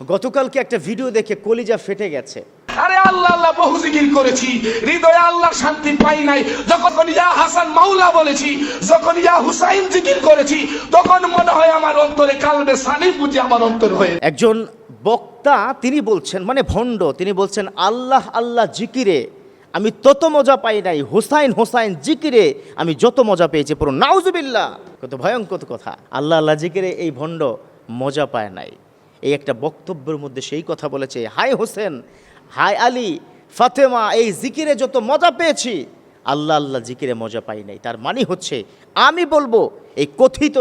গতকালকে একটা ভিডিও দেখে কলিজা ফেটে গেছে। আরে আল্লাহ আল্লাহ বহু জিকির করেছি। হৃদয়ে আল্লাহর শান্তি পাই নাই। যখন ইয়া হাসান মাওলা বলেছি যখন ইয়া হুসাইন জিকির করেছি তখন মনে হয় আমার অন্তরে কালবে সানি বুঝি আমার অন্তর হয়ে একজন বক্তা তিনি বলছেন মানে ভণ্ড তিনি বলছেন আল্লাহ আল্লাহ জিকিরে আমি তত মজা পাই নাই। হোসাইন হোসাইন জিকিরে আমি যত মজা পেয়েছি পুরো নাউজুবিল্লাহ। কত ভয়ঙ্কর কথা। আল্লাহ আল্লাহ জিকিরে এই ভণ্ড মজা পায় নাই। এই একটা বক্তব্যের মধ্যে সেই কথা বলেছে হাই হোসেন হাই আলী, ফাতেমা, এই জিকিরে যত মজা পেয়েছি। আল্লাহ আল্লাহ জিকিরে মজা পাই নাই। তার মানে হচ্ছে, আমি বলব, এই কথিত,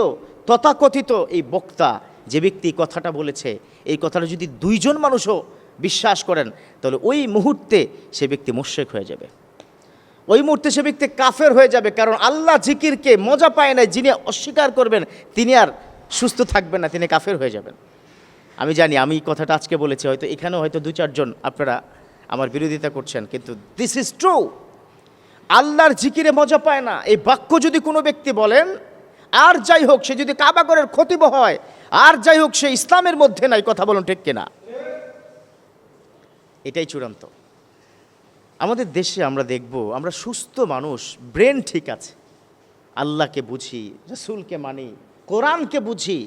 তথাকথিত এই বক্তা, যে ব্যক্তি কথাটা বলেছে, এই কথাটা যদি দুইজন মানুষও বিশ্বাস করেন, তাহলে ওই মুহূর্তে সে ব্যক্তি মোশেক হয়ে যাবে। ওই মুহূর্তে সে ব্যক্তি কাফের হয়ে যাবে, কারণ আল্লাহ জিকিরকে মজা পায় না যিনি অস্বীকার করবেন, তিনি আর সুস্থ থাকবেন না, তিনি কাফের হয়ে যাবেন। আমি জানি, আমি কথাটা আজকে বলেছি, হয়তো এখানেও হয়তো দু চারজন আপনারা আমার বিরোধিতা করছেন, কিন্তু দিস ইজ ট্রু আল্লাহর জিকিরে মজা পায় না। এই বাক্য যদি কোনো ব্যক্তি বলেন, আর যাই হোক, সে যদি কাবাগরের ক্ষতিব হয়, আর যাই হোক, সে ইসলামের মধ্যে নাই, কথা বলুন ঠিক কিনা? এটাই চূড়ান্ত। আমাদের দেশে আমরা দেখব, আমরা সুস্থ মানুষ, ব্রেন ঠিক আছে। আল্লাহকে বুঝি, রসুলকে মানি, কোরআনকে বুঝি,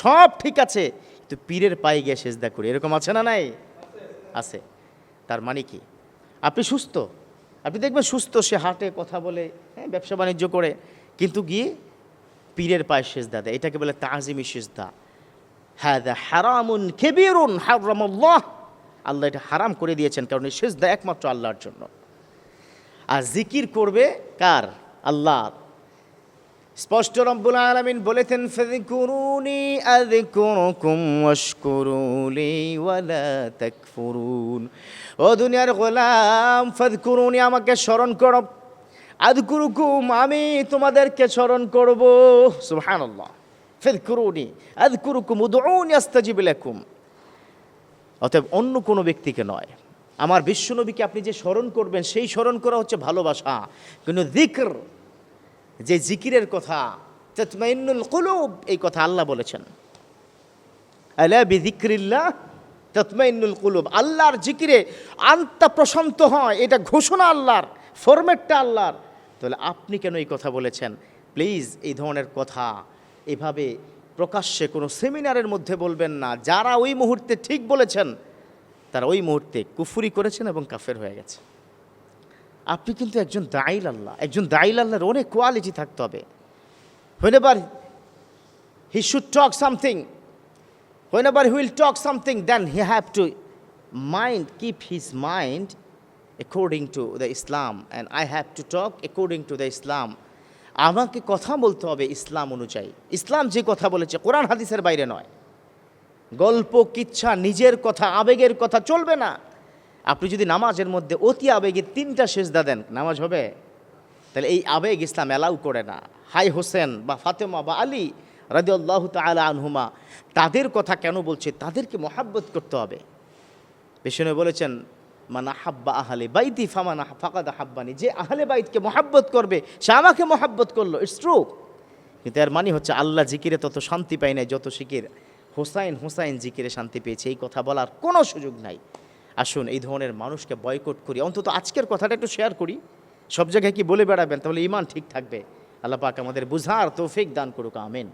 সব ঠিক আছে। কিন্তু পীরের পায়ে গিয়ে সেজদা করি। এরকম আছে না নাই? আছে। তার মানে কি? আপনি সুস্থ। আপনি দেখবেন সুস্থ, সে হাটে, কথা বলে হ্যাঁ ব্যবসা বাণিজ্য করে, কিন্তু গিয়ে পীরের পায়ে সেজদা দেয়। এটাকে বলে তাজিমি সেজদা। হ্যাঁ হারামুন কেবিরুন হারামুল্লাহ। আল্লাহ এটা হারাম করে দিয়েছেন, কারণ সেজদা একমাত্র আল্লাহর জন্য। আর জিকির করবে কার? আল্লাহ স্পষ্ট রব্বুল আলামিন বলেছেন, ফাযকুরুনি আযকুরুকুম ওয়াশকুরুলি ওয়ালা তাকফুরুন। ও দুনিয়ার গোলাম, ফাযকুরুনি আমাকে স্মরণ করো। আযকুরুকুম, আমি তোমাদেরকে স্মরণ করব। সুবহানাল্লাহ। ফাযকুরুনি আযকুরুকুম, উদউনি আস্তাজিব লাকুম। অতএব অন্য কোনো ব্যক্তিকে নয়। আমার বিশ্বনবীকে আপনি যে স্মরণ করবেন, সেই স্মরণ করা হচ্ছে ভালোবাসা। কিন্তু জিক্র যে জিকিরের কথা তৎমাইনুল কুলুব, এই কথা আল্লাহ বলেছেন। আলা বিজিক্রিল্লাহ তৎমাইনুল কুলুব। আল্লাহর জিকিরে আন্তা প্রশান্ত হয়, এটা ঘোষণা আল্লাহর, ফরম্যাটটা আল্লাহর। তাহলে আপনি কেন এই কথা বলেছেন? প্লিজ, এই ধরনের কথা এভাবে প্রকাশ্যে কোনো সেমিনারের মধ্যে বলবেন না। যারা ওই মুহূর্তে ঠিক বলেছেন, তারা ওই মুহূর্তে কুফুরি করেছেন এবং কাফের হয়ে গেছে। আপনি কিন্তু একজন দাইল আল্লাহ। একজন দাইল আল্লাহর অনেক কোয়ালিটি থাকতে হবে। Whenever he should talk something whenever will talk something then he have to mind keep his mind according to the Islam and I have to talk according to the Islam আমাকে কথা বলতে হবে ইসলাম অনুযায়ী। ইসলাম যে কথা বলেছে, কোরআন হাদিসের বাইরে নয়। গল্প, কিচ্ছা, নিজের কথা, আবেগের কথা চলবে না। আপনি যদি নামাজের মধ্যে অতি আবেগে তিনটা সেজদা দেন, নামাজ হবে? তাহলে এই আবেগ ইসলাম অ্যালাউ করে না। হাই হোসেন বা ফাতেমা বা আলী রাজিউল্লাহ তালা আনহুমা, তাদের কথা কেন বলছে? তাদেরকে মহাব্বত করতে হবে। পেছনে বলেছেন, মানা হাব্বা আহলে বাইতি ফামানা ফাকাদা হাব্বানি যে আহলে বাইতকে মহাব্বত করবে, সে আমাকে মহাব্বত করল ইটস ট্রু কিন্তু এর মানে হচ্ছে আল্লাহ জিকিরে তত শান্তি পাই নাই, যত শিকির হোসাইন হোসাইন জিকিরে শান্তি পেয়েছে। এই কথা বলার কোনো সুযোগ নাই। আসুন, এই ধরনের মানুষকে বয়কট করি। অন্তত আজকের কথাটা একটু শেয়ার করি। সব জায়গায় কি বলে বেড়াবেন? তাহলে ইমান ঠিক থাকবে। আল্লাহ পাক আমাদের বুঝার তৌফিক দান করুক, আমেন।